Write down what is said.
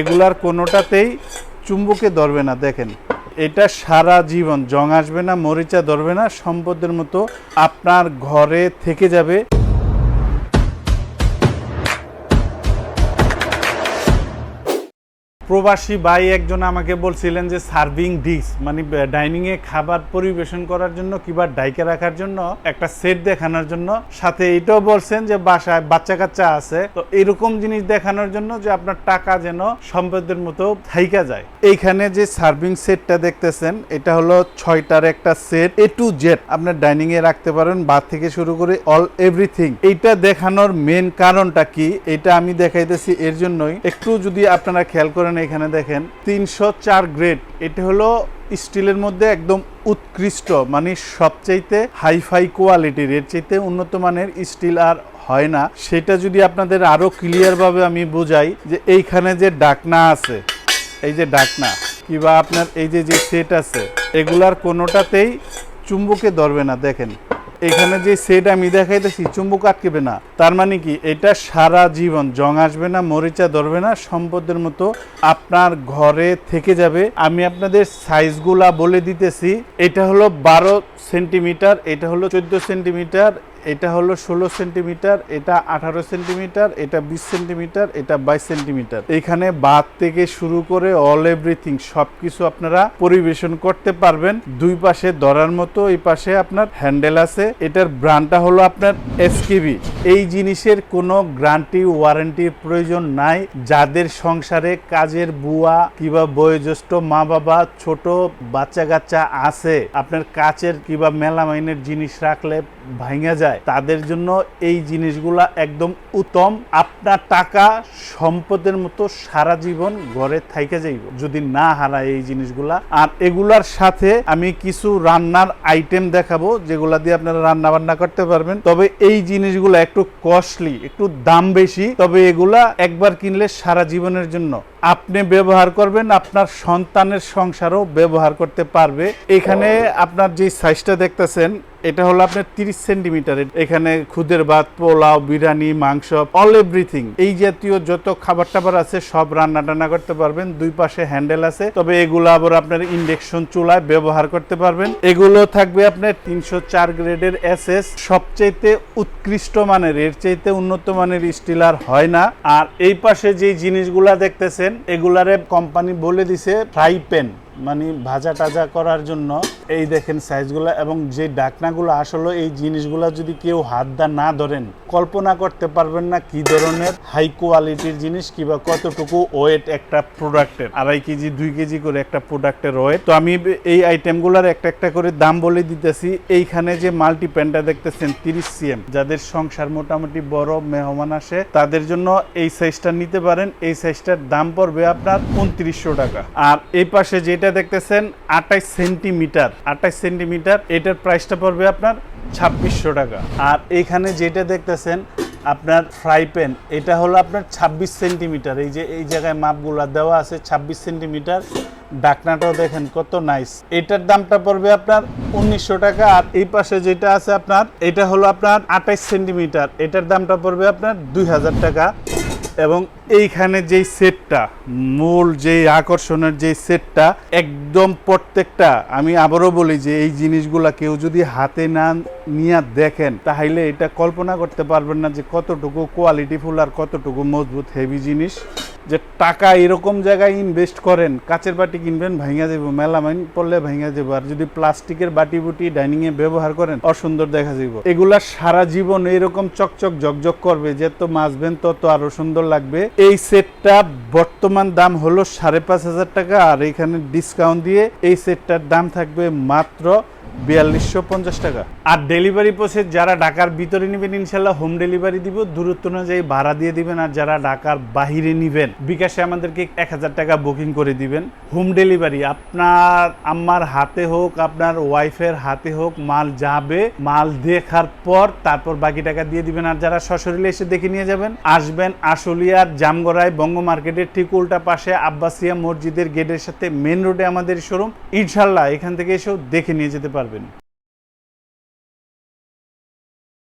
এগুলার কোনোটাতেই চুম্বকে ধরবে না, দেখেন। এটা সারা জীবন, জং আসবে না, মরিচা ধরবে না, সম্পদের মতো আপনার ঘরে থেকে যাবে। প্রবাসী ভাই একজন আমাকে বলছিলেন যে সার্ভিং ডিশ মানে ডাইনিং এ খাবার পরিবেশন করার জন্য কিংবা ডাইকে রাখার জন্য একটা সেট দেখানোর জন্য। সাথে এটাও বলছেন যে বাসায় বাচ্চা কাচ্চা আছে। তো এরকম জিনিস দেখানোর জন্য যে আপনার টাকা যেন সম্পদের মতো থাইকা যায়। এইখানে যে সার্ভিং সেটটা দেখতেছেন, এটা হলো ছয়টার একটা সেট এ টু জেড আপনার ডাইনিং এ রাখতে পারেন বাদ থেকে শুরু করে অল এভরিথিং এইটা দেখানোর মেন কারণটা কি? এটা আমি দেখাইতেছি এর জন্যই। একটু যদি আপনারা খেয়াল করেন এখানে দেখেন, তিনশো চার গ্রেড এটা হলো স্টিলের মধ্যে একদম উৎকৃষ্ট মানে সবচাইতে হাইফাই কোয়ালিটির। এর চাইতে উন্নত মানের স্টিল আর হয় না। সেটা যদি আপনাদের আরও ক্লিয়ার ভাবে আমি বোঝাই, যে এইখানে যে ডাকনা আছে, এই যে ডাকনা, কিংবা আপনার এই যে যে সেট আছে, এগুলার কোনোটাতেই চুম্বকে ধরবে না। দেখেন এখানে যে সেট আমি দেখাইতেছি, চুম্বক আটকেবে না। তার মানে কি, এটা সারা জীবন জং আসবে না, মরিচা ধরবে না, সম্পদের মতো আপনার ঘরে থেকে যাবে। আমি আপনাদের সাইজগুলা বলে দিতেছি, এটা হলো বারো সেন্টিমিটার, এটা হলো চোদ্দ সেন্টিমিটার, এটা হলো ষোলো সেন্টিমিটার, এটা আঠারো সেন্টিমিটার, এটা বিশ সেন্টিমিটার, এটা বাইশ সেন্টিমিটার। এখানে বাদ থেকে শুরু করে অল এভরিথিং সবকিছু আপনারা পরিবেশন করতে পারবেন। দুই পাশে ধরার মতো, এই পাশে আপনার হ্যান্ডেল আছে। এটার ব্র্যান্ডটা হলো আপনার এসকেবি এই জিনিসের কোনো গ্যারান্টি ওয়ারেন্টির প্রয়োজন নাই। যাদের সংসারে কাজের বুয়া কিংবা বয়োজ্যেষ্ঠ মা বাবা ছোট বাচ্চা কাচ্চা আছে, আপনার কাচের কিংবা মেলামাইনের জিনিস রাখলে ভাঙা যায়, তাদের জন্য এই জিনিসগুলা একদম উত্তম। আপনার টাকা সম্পদের মতো সারা জীবন ঘরে থাইকে যাইব, যদি না হারায় এই জিনিসগুলা। আর এগুলার সাথে আমি কিছু রান্নার আইটেম দেখাবো, যেগুলা দিয়ে আপনারা রান্না বান্না করতে পারবেন। তবে এই জিনিসগুলো একটু কস্টলি একটু দাম বেশি, তবে এগুলা একবার কিনলে সারা জীবনের জন্য। আপনি ব্যবহার করবেন, আপনার সন্তানের সংসারও ব্যবহার করতে পারবে। এখানে আপনার যে সাইজটা দেখতেছেন এটা হলো আপনার তিরিশ সেন্টিমিটারের এখানে খুদের ভাত, পোলাও, বিরিয়ানি, মাংস অল এভরিথিং এই জাতীয় যত খাবার টাবার আছে, সব রান্না টান্না করতে পারবেন। দুই পাশে হ্যান্ডেল আছে। তবে এগুলো আবার আপনার ইন্ডেকশন চুলায় ব্যবহার করতে পারবেন। এগুলো থাকবে আপনার তিনশো চার গ্রেডের এস এস সবচাইতে উৎকৃষ্ট মানের, এর চাইতে উন্নত মানের স্টিল আর হয় না। আর এই পাশে যে জিনিসগুলা দেখতেছেন, এগুলারে কোম্পানি বলে দিছে ফ্রাই প্যান মানে ভাজা টাজা করার জন্য এই দেখেন সাইজগুলো এবং যে ডাকনাগুলো আসলে এই জিনিসগুলো যদি কেউ হাত দা না ধরেন, কল্পনা করতে পারবেন না কি ধরনের হাই কোয়ালিটির জিনিস কিংবা কতটুকু ওয়েট একটা প্রোডাক্টের আড়াই কেজি, দুই কেজি করে একটা প্রোডাক্টের ওয়েট তো আমি এই আইটেমগুলোর একটা একটা করে দাম বলে দিতেছি। এইখানে যে মাল্টি প্যান্টটা দেখতেছেন, তিরিশ সিএম যাদের সংসার মোটামুটি বড়, মেহমান আসে, তাদের জন্য এই সাইজটা নিতে পারেন। এই সাইজটার দাম পড়বে আপনার উনত্রিশশো টাকা। আর এই পাশে যেটা দেখতেছেন আটাইশ সেন্টিমিটার আটাইশ সেন্টিমিটার, এটার প্রাইসটা পড়বে আপনার ছাব্বিশশো টাকা। আর এখানে যেটা দেখতেছেন আপনার ফ্রাই প্যান এটা হলো আপনার ছাব্বিশ সেন্টিমিটার। এই যে, এই জায়গায় মাপগুলা দেওয়া আছে ছাব্বিশ সেন্টিমিটার, ডাকনাটাও দেখেন কত নাইস এটার দামটা পড়বে আপনার উনিশশো টাকা। আর এই পাশে যেটা আছে আপনার, এটা হলো আপনার আঠাইশ সেন্টিমিটার, এটার দামটা পড়বে আপনার দুই হাজার টাকা। এবং এইখানে যেই সেটটা মূল যে আকর্ষণের যে সেটটা একদম প্রত্যেকটা, আমি আবারও বলি যে এই জিনিসগুলা কেউ যদি হাতে না নিয়ে দেখেন, তাহলে এটা কল্পনা করতে পারবেন না যে কতটুকু কোয়ালিটিফুল আর কতটুকু মজবুত হেভি জিনিস। যে টাকা এরকম জায়গায় ইনভেস্ট করেন, কাচের বাটি কিনবেন ভাঙা যাব মেলামাইন পড়লে ভাঙা যাব আর যদি প্লাস্টিকের বাটি বুটি ডাইনিং এ ব্যবহার করেন, অসুন্দর দেখা যাব এগুলা সারা জীবন এরকম চকচক জকজক করবে, যে তো মাছবেন তত আরও সুন্দর লাগবে। এই সেটটা বর্তমান দাম হলো সাড়ে পাঁচ হাজার টাকা, আর এখানে ডিসকাউন্ট দিয়ে এই সেটটার দাম থাকবে মাত্র বিয়াল্লিশশো পঞ্চাশ টাকা। আর ডেলিভারি প্রসেস যারা ঢাকার ভিতরে নেবেন, ইনশাল্লাহ হোম ডেলিভারি দিব। দূরত্ব অনুযায়ী ভাড়া দিয়ে দিবেন আর যারা ঢাকার বাহিরে নেবেন, বিকাশে আমাদেরকে এক হাজার টাকা বুকিং করে দিবেন। হোম ডেলিভারি আপনার আমার হাতে হোক, আপনার ওয়াইফের হাতে হোক, মাল যাবে, মাল দেখার পর তারপর বাকি টাকা দিয়ে দিবেন। আর যারা সশরীরে এসে দেখে নিয়ে যাবেন, আসবেন আশুলিয়ার জামগড়ায় বঙ্গ মার্কেটের ঠিক উল্টা পাশে আব্বাসিয়া মসজিদের গেটের সাথে মেন রোডে আমাদের শোরুম ইনশাল্লাহ এখান থেকে এসেও দেখে নিয়ে যেতে পারবেন।